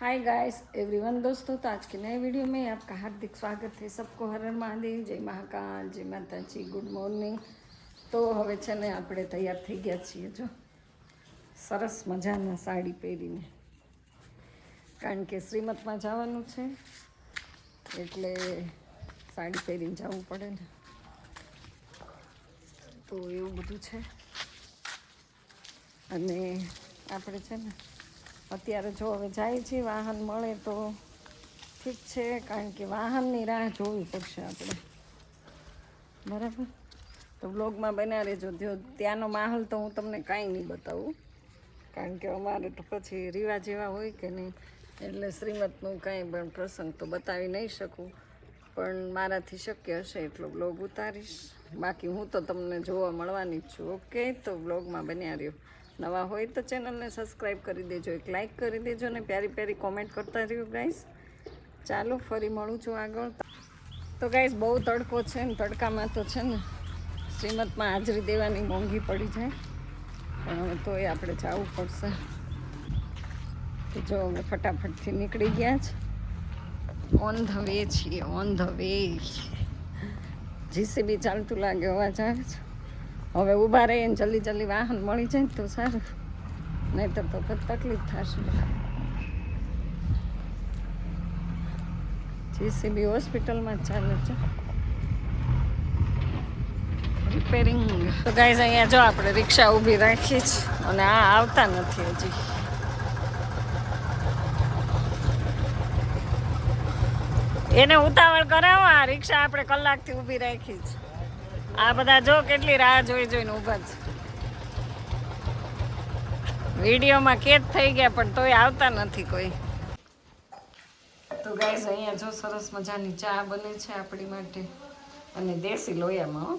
Hi guys everyone दोस्तों तो आज के नए वीडियो में आपका हार्दिक स्वागत है सबको હર હર મહાદેવ જય મહાકાલ જય માતાજી ગુડ મોર્નિંગ તો હવે છે ને આપણે તૈયાર થઈ ગયા છીએ જો સરસ મજાના સાડી પહેરીને કારણ કે શ્રીમતમાં જવાનું છે એટલે સાડી પહેરીને જવું પડે ને તો એવું બધું છે અને આપણે છે ને અત્યારે જો હવે જાય છે, વાહન મળે તો ઠીક છે, કારણ કે વાહનની રાહ જોવી પડશે આપણે. બરાબર? તો બ્લોગમાં બન્યા રહેજો. જો ત્યાંનો માહોલ તો હું તમને કાંઈ નહીં બતાવું. કારણ કે અમારે તો પછી રિવાજ એવા હોય કે નહીં, એટલે શ્રીમતનું કાંઈ પણ પ્રસંગ તો બતાવી નહીં શકું. પણ મારાથી શક્ય હશે એટલો બ્લોગ ઉતારીશ. બાકી હું તો તમને જોવા મળવાની જ છું. ઓકે? તો બ્લોગમાં બન્યા રહ્યો. નવા હોય તો ચેનલને સબસ્ક્રાઈબ કરી દેજો, એક લાઇક કરી દેજો ને પ્યારી પ્યારી કોમેન્ટ કરતા રહ્યો ગાઈસ ચાલો, ફરી મળું છું આગળ. તો ગાઈસ બહુ તડકો છે ને, તડકામાં તો છે ને, શ્રીમતમાં હાજરી દેવાની મોંઘી પડી જાય. પણ હવે તોય આપણે જવું પડશે. તો જો, અમે ફટાફટથી નીકળી ગયા છે. ઓન ધ વે છીએ ઓન ધ વે જીસીબી ચાલતું લાગે, અવાજ આવે છે. હવે ઊભા રહીએ ને જલ્દી જલ્દી વાહન મળી જાય તો સારું. નહીંતર તો તકલીફ થશે. જીસીબી હોસ્પિટલમાં ચાલે છે. રિપેરિંગ તો ગાઈઝ અહીંયા જો આપણે રિક્ષા ઊભી રાખી છે અને આ આવતા નથી હજી. એને ઉતાવળ કરાવો, આ રિક્ષા આપણે કલાકથી ઊભી રાખી છે. આ બધા જો કેટલી રાહ જોઈ જોઈને ઊભા છે વિડીયોમાં કેદ થઈ ગયા પણ તોય આવતા નથી કોઈ. તો ગાઈઝ અહીંયા જો સરસ મજાની ચા બને છે આપણી માટે. અને દેશી લોયામાં હો.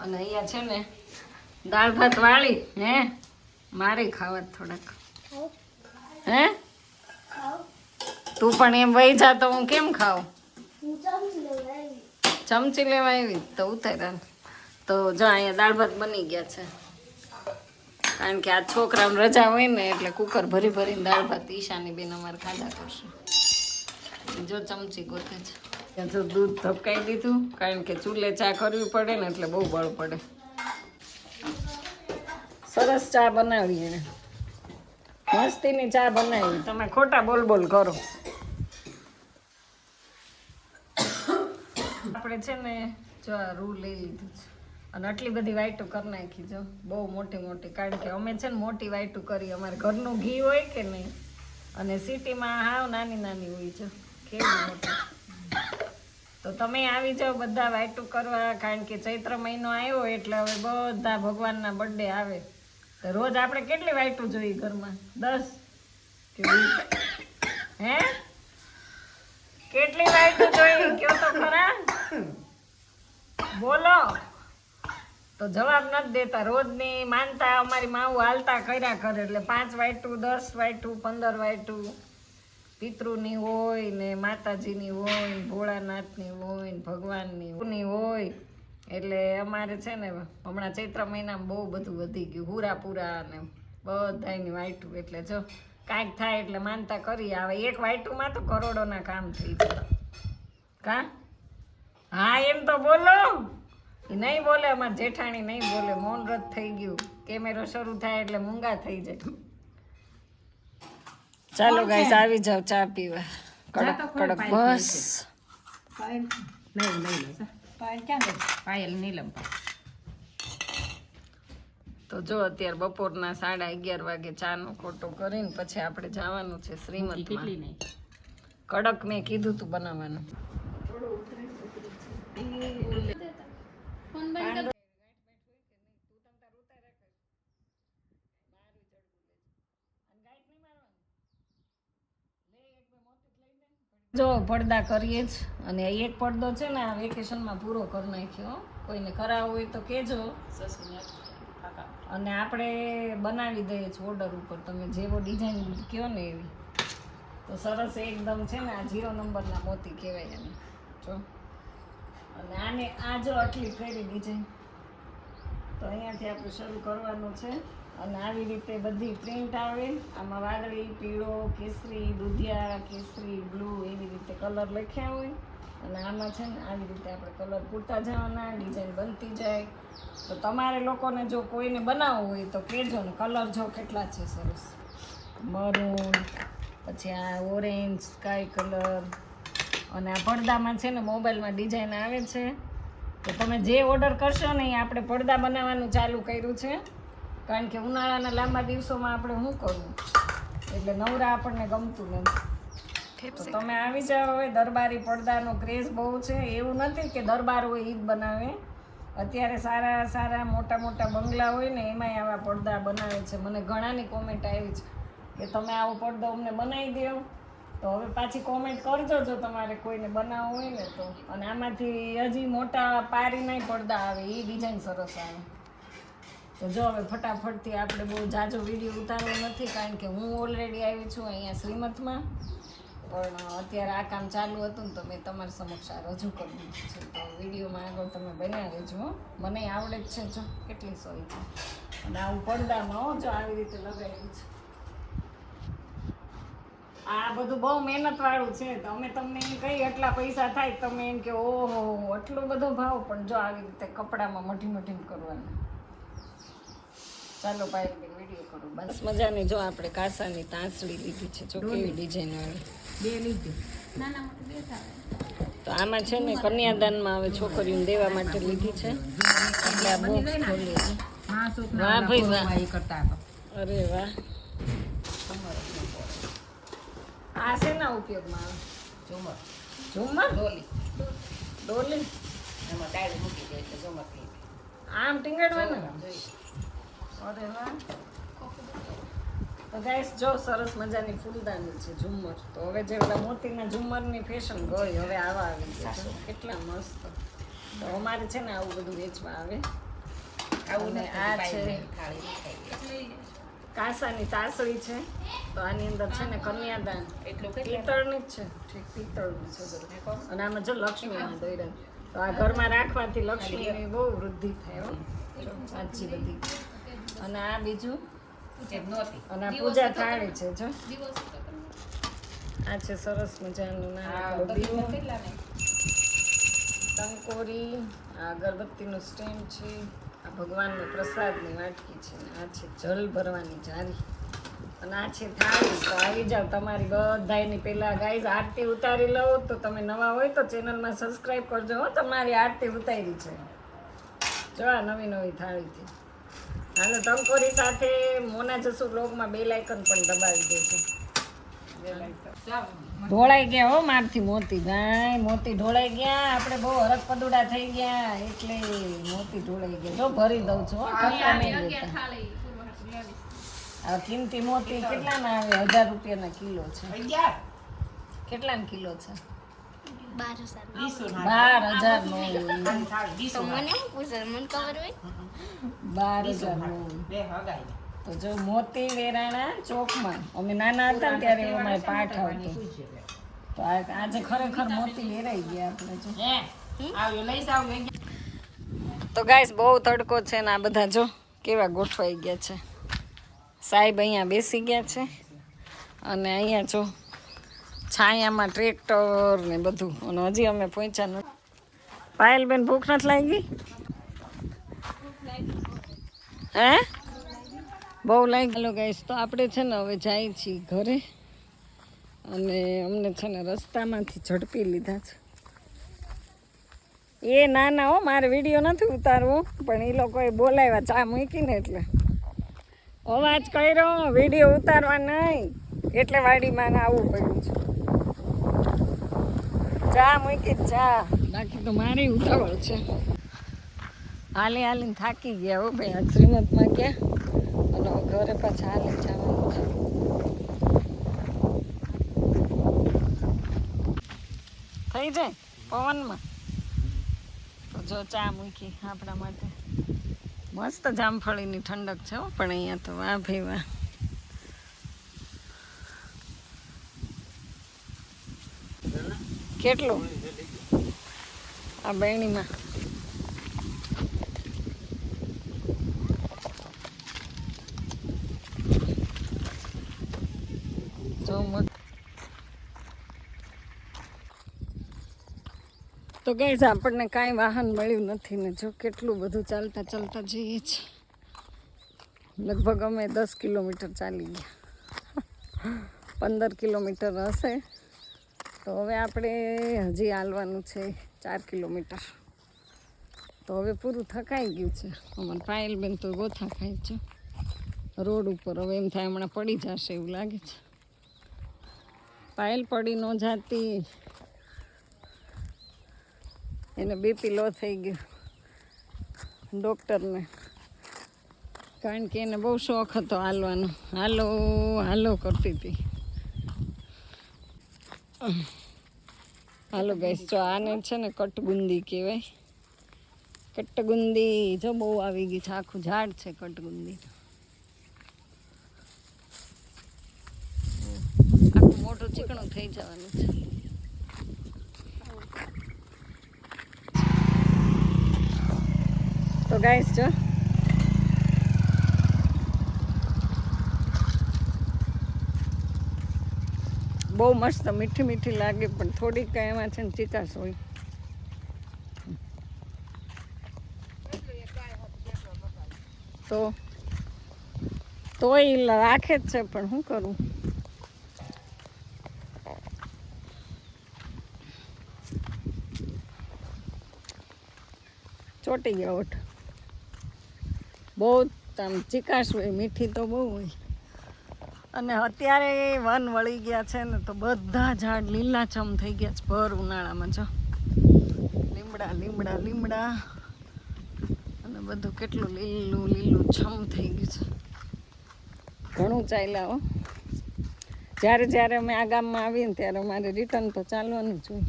અને અહીંયા છે ને દાળ ભાત વાળી હે? મારે ખાવા જ થોડાક. હે? તું પણ એમ વહી જા તો હું કેમ ખાઉં? ચમચી લેવા આવી તો ઉતાર્યા તો જો અહીંયા દાળ ભાત બની ગયા છે. કારણ કે આ છોકરાઓને રજા હોય ને એટલે કુકર ભરી ભરીને દાળ ભાત ઈશાની બેન અમારે ખાધા કરશે. જો ચમચી ગોતે છે. ત્યાં જો દૂધ ધપકાઈ દીધું કારણ કે ચૂલે ચા કરવી પડે ને એટલે બહુ બળ પડે. સરસ ચા બનાવી એને મસ્તીની ચા બનાવી. તમે ખોટા બોલ બોલ કરો. આપણે છે ને જો આ રૂ લઈ લીધું છે. અને આટલી બધી વાઈટું કરી નાખી જો. બહુ મોટી મોટી. કારણ કે અમે છે ને મોટી વાઈટું કરી. અમારે ઘરનું ઘી હોય કે નહીં? અને સિટીમાં હાવ નાની નાની હોય છે. કેવી મોટી? તો તમે આવી જાઓ બધા વાઈટું કરવા. કારણ કે ચૈત્ર મહિનો આવ્યો એટલે હવે બધા ભગવાનના બર્થડે આવે. તો રોજ આપણે કેટલી વાઈટું જોઈએ ઘરમાં? દસ કે હે? કેટલી વાઈટું જોઈ કયો તો ખરા. બોલો. તો જવાબ નથી દેતા. રોજની માનતા અમારી માવું હાલતા કર્યા કરે. એટલે પાંચ વાઈટું, દસ વાઈટું, પંદર વાઈટું. પિતૃની હોય ને માતાજીની હોય ને ભોળાનાથની હોય ને ભગવાનની હોય એટલે અમારે છે ને, હમણાં ચૈત્ર મહિનામાં બહુ બધું વધી ગયું. હુરાપુરા ને બધાની વાઈટું. એટલે જો કાંઈક થાય એટલે માનતા કરી આવે. એક વાઈટુમાં તો કરોડોના કામ થઈ જાય. કા? હા એમ તો બોલો. નહીં બોલે અમાર જેઠાણી નહીં બોલે. મૌન વ્રત થઈ ગયું. કેમેરો શરૂ થાય એટલે મૂંગા થઈ જાય. ચાલો ગાઈસ આવી જાવ ચા પીવા. કડક કડક બસ. પાયલ? નહીં નહીં પાયલ ક્યાં ગઈ? પાયલ નીલમ તો જો અત્યારે બપોરના સાડા અગિયાર વાગે ચાનો ખોટો કરીને પછી આપણે જવાનું છે શ્રીમદ કડક મેં કીધું તું બનાવવાનું. જો પડદા કરીએ જ. અને એક પડદો છે ને આ વેકેશનમાં પૂરો કરી નાખ્યો. કોઈને કરાવવો હોય તો કહેજો. અને આપણે બનાવી દઈએ છીએ ઓર્ડર ઉપર. તમે જેવો ડિઝાઇન કહો ને એવી. તો સરસ એકદમ છે ને આ જીરો નંબરના મોતી કહેવાય એને. જો. અને આને આ જો આટલી કરી ડિઝાઇન તો અહીંયાથી આપણે શરૂ કરવાનું છે. અને આવી રીતે બધી પ્રિન્ટ આવે. આમાં વાદળી, પીળો, કેસરી, દુધિયા, કેસરી બ્લુ એવી રીતે કલર લખ્યા હોય. અને આમાં છે ને આવી રીતે આપણે કલર પૂરતા જવાના ડિઝાઇન બનતી જાય. તો તમારે લોકોને જો કોઈને બનાવવું હોય તો કહેજો ને કલર જો કેટલા છે સરસ. મરૂન, પછી આ ઓરેન્જ, સ્કાય કલર. અને આ પડદામાં છે ને મોબાઈલમાં ડિઝાઇન આવે છે. તો તમે જે ઓર્ડર કરશો ને એ આપણે પડદા બનાવવાનું ચાલુ કર્યું છે. કારણ કે ઉનાળાના લાંબા દિવસોમાં આપણે શું કરવું? એટલે નવરા આપણને ગમતું નથી. તો તમે આવી જાઓ હવે દરબારી પડદાનો ક્રેઝ બહુ છે. એવું નથી કે દરબાર હોય ઈદ બનાવે. અત્યારે સારા સારા મોટા મોટા બંગલા હોય ને એમાંય આવા પડદા બનાવે છે. મને ઘણાની કોમેન્ટ આવી છે કે તમે આવો પડદો અમને બનાવી દો. તો હવે પાછી કોમેન્ટ કરજો જો તમારે કોઈને બનાવવું હોય ને તો. અને આમાંથી હજી મોટા પારીના પડદા આવે એ ડિઝાઇન સરસ આવે. તો જો હવે ફટાફટથી આપણે બહુ જાજો વીડિયો ઉતારવો નથી કારણ કે હું ઓલરેડી આવી છું અહીંયા શ્રીમતમાં. પણ અત્યારે આ કામ ચાલુ હતું ને તો મેં તમારી સમક્ષ આ રજૂ કરી દીધું છે. તો વિડીયોમાં આગળ તમે બન્યા રહેજો. મને આવડે જ છે જો, કેટલી સોય છે. અને આવું પડદામાં જો આવી રીતે લગાવ્યું છે. આ બધું બહુ મહેનત વાળું છે. તો અમે તમને એમ કઈ એટલા પૈસા થાય તમે એમ કે ઓહો આટલો બધો ભાવ પણ જો આવી રીતે કપડામાં મઢી મઢીને કરવાનું. ચાલો ભાઈ વીડિયો કરો બસ. મજાની જો આપણે કાસાની તાંસળી લીધી છે જો કેવી ડિઝાઇન વાળી. બે લીધી. નાના મોટી બે થાય તો આમાં છે ને કન્યાદાનમાં હવે છોકરીઓને દેવા માટે લીધી છે. એટલે આ બોક્સ ખોલીએ. વાહ ભાઈ વાહ. કરતા અરે વાહ. આ શેના ઉપયોગમાં આવે? ઝુમર. ઝુમર? ડોલી. ડોલી? એમાં ડાળી મૂકી દે એટલે ઝુમર થઈ આમ ટીંગાડવાનું? અરે તો ગાઈસ જો સરસ મજાની ફૂલદાની છે ઝુમ્મર. તો હવે જે બધા મોતીના ઝુમ્મરની ફેશન ગઈ હવે આવા આવી છે. કેટલા મસ્ત. તો અમારે છે ને આવું બધું વેચવા આવે. આવું ને આ છે. કાંસાની તાસળી છે. તો આની અંદર છે ને કન્યાદાન. એટલું પિત્તળની જ છે. ઠીક પિત્તળનું છે અને આમાં જો લક્ષ્મીના દોર્યા તો આ ઘરમાં રાખવાથી લક્ષ્મીની બહુ વૃદ્ધિ થાય સાચી બધી. અને આ બીજું? નહોતી. અને આ પૂજા થાળી છે જો. આ છે સરસ મજાનું ટંકોરી આ અગરબત્તીનું સ્ટેન્ડ છે આ ભગવાનનો પ્રસાદની વાટકી છે આ છે જલ ભરવાની જારી. અને આ છે થાળી. તો આવી જાઓ તમારી બધાયની પહેલાં ગાઈઝ આરતી ઉતારી લઉં તો તમે નવા હોય તો ચેનલમાં સબસ્ક્રાઈબ કરજો હો તમારી આરતી ઉતારી છે. જો આ નવી નવી થાળીથી. હાલો ટંકોરી સાથે મોના જસુ બ્લોગમાં બે લાઇકન પણ દબાવી દેજો ઢોળાઈ ગયા હો મારથી મોતી. ભાઈ મોતી ઢોળાઈ ગયા. આપણે બહુ હરક પદુડા થઈ ગયા. એટલે મોતી ઢોળાઈ ગયા. જો ભરી દઉં છું આ કિંમતી મોતી કેટલાના આવે? હજાર રૂપિયાના કિલો છે. કેટલાના કિલો છે? બાર હજાર નો બાર હજાર નો તો જો મોતી વેરાણા ચોકમાં. અમે નાના હતા ત્યારે અમારે પાઠ આવતો. તો આજે ખરેખર મોતી વેરાઈ ગયા આપણે જો. લઈ જાવ તો ગાઈસ બહુ તડકો છે ને આ બધા જો કેવા ગોઠવાઈ ગયા છે. સાહેબ અહીંયા બેસી ગયા છે. અને અહીંયા જો છાયામાં ટ્રેક્ટર ને બધું. અને હજી અમે પહોંચ્યા નથી પાયલબેન ભૂખ નથી લાગી? હે? બહુ લાગી. ગયેલો ગાઈશ તો આપણે છે ને હવે જાય છીએ ઘરે. અને અમને છે ને રસ્તામાંથી ઝડપી લીધા છે. એ ના ના હો, મારે વીડિયો નથી ઉતારવો. પણ એ લોકોએ બોલાવ્યા, ચા મૂકીને એટલે. અવાજ કર્યો વીડિયો ઉતારવા નહીં. એટલે વાડીમાં આવવું પડ્યું છે. ચા મૂકી ચા બાકી તો મારી ઉતાવળ છે. હાલી હાલીને થાકી ગયા હો ભાઈ આ શ્રીમતમાં ગયા અને ઘરે પાછા હાલી જવાનું છે. થઈ જાય પવનમાં? તો જો ચા મૂકી આપણા માટે. મસ્ત જામફળીની ઠંડક છે હો પણ અહીંયા તો વાહ ભાઈ વાહ. કેટલો? આ બહેણીમાં તો મત તો ગઈ આપણને કાંઈ વાહન મળ્યું નથી ને જો કેટલું બધું ચાલતા ચાલતા જઈએ છીએ. લગભગ અમે દસ કિલોમીટર ચાલી ગયા. પંદર કિલોમીટર હશે. તો હવે આપણે હજી હાલવાનું છે ચાર કિલોમીટર. તો હવે પૂરું થકાઈ ગયું છે. અમારા પાયલબેન તો ગોથા ખાય છે. રોડ ઉપર હવે એમ થાય હમણાં પડી જશે એવું લાગે છે. પાયલ પડી ન જાતી. એને બીપી લો થઈ ગયું ડૉક્ટરને. કારણ કે એને બહુ શોખ હતો હાલવાનો. હાલો હાલો કરતી હતી. હાલો ગાઈસ જો આને છે ને કટગુંદી કહેવાય. કટગુંદી જો બહુ આવી ગઈ છે, આખું ઝાડ છે કટગુંદી. આખું મોટું ચીકણું થઈ જવાનું છે. તો ગાઈસ જો બહુ મસ્ત મીઠી મીઠી લાગે, પણ થોડીક કઈ એમાં છે ને ચિકાસ હોય. તો તોય રાખે જ છે, પણ શું કરું? ચોટી ગયો ઓઠ. બહુ આમ ચિકાસ હોય, મીઠી તો બહુ હોય. અને અત્યારે વન વળી ગયા છે ને તો બધા ઝાડ લીલાછમ થઈ ગયા છે. ભર ઉનાળામાં, જો. લીમડા લીમડા લીમડા. અને બધું કેટલું લીલું લીલું છમ થઈ ગયું છે. ઘણું ચાલ્યા હો. જ્યારે જ્યારે અમે આ ગામમાં આવીએ ત્યારે અમારે રિટર્ન તો ચાલવાનું જ હોય.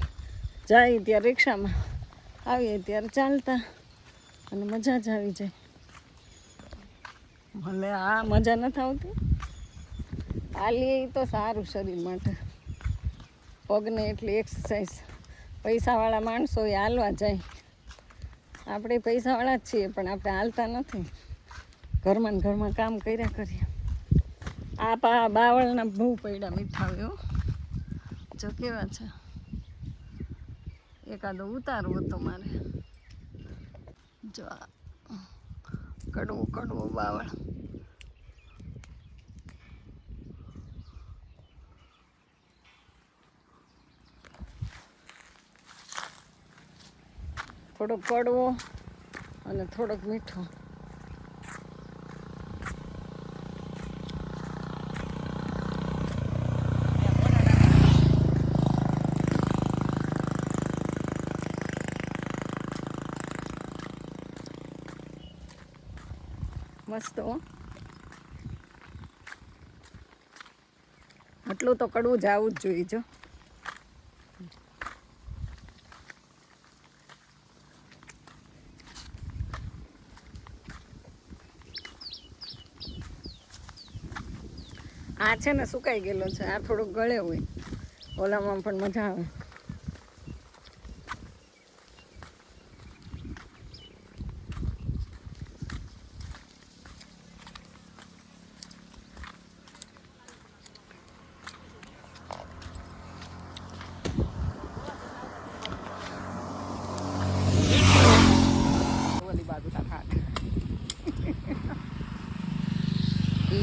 જાય ત્યારે રિક્ષામાં. આવીએ ત્યારે ચાલતા. અને મજા જ આવી જાય. ભલે આ મજા નથી આવતી. હાલીએ તો સારું શરીર માટે. પગને એટલી એક્સરસાઇઝ પૈસાવાળા માણસો એ હાલવા જાય. આપણે પૈસાવાળા જ છીએ, પણ આપણે હાલતા નથી. ઘરમાં ઘરમાં કામ કર્યા કરીએ. આ પા બાવળના બહુ પૈડા મીઠા હોય જો કેવા છે. એકાદો ઉતારવો હતો મારે. જો કડવું કડવું બાવળ. થોડોક કડવો અને થોડોક મીઠો. મસ્ત આટલું તો કડવું જ આવવું જ જોઈએ જો. આ છે ને સુકાઈ ગયેલો છે. આ થોડુંક ગળે હોય. ઓલામાં પણ મજા આવે.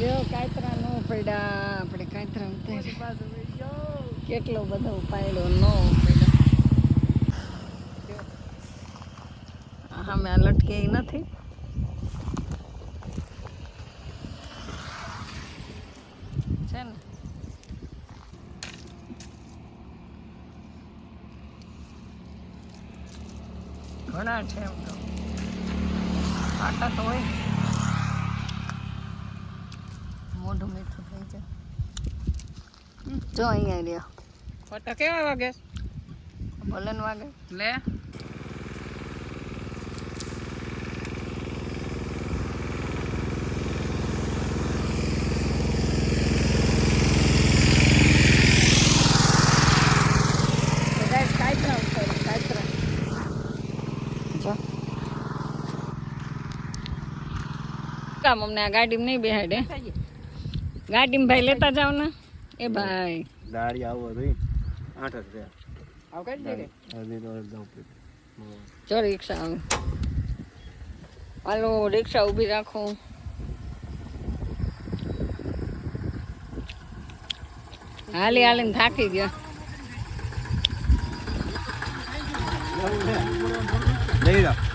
લ્યો કાંતરા નો પડ્યા આપણે કાંતરા ઉતાર્યા કેટલો બધો ઉપાડ્યો નો ઉપાડ્યો. હા મેં લટકે નથી. છે ને? ઘણા છે એમ તો. આટા તો હોય. મોઢું મીઠું થઈ જાય જો અહીંયા રહ્યો ફોટો કેવા વાગે ભલે ને વાગે લે તો ગાઈસ કાંતરા ઉતારી કાંતરા જો કામ અમને આ ગાડીમાં નહીં બેહાડે ગાડીમાં ભાઈ લેતા જાવ ને. એ ભાઈ. દાડી આવો રહી આઠ જ રહ્યા આવ કરી દે હજી તો ઉપર હા. રિક્ષા આવે. હાલો રિક્ષા ઊભી રાખો. હાલી હાલીને થાકી ગયા. લઈ નાખે.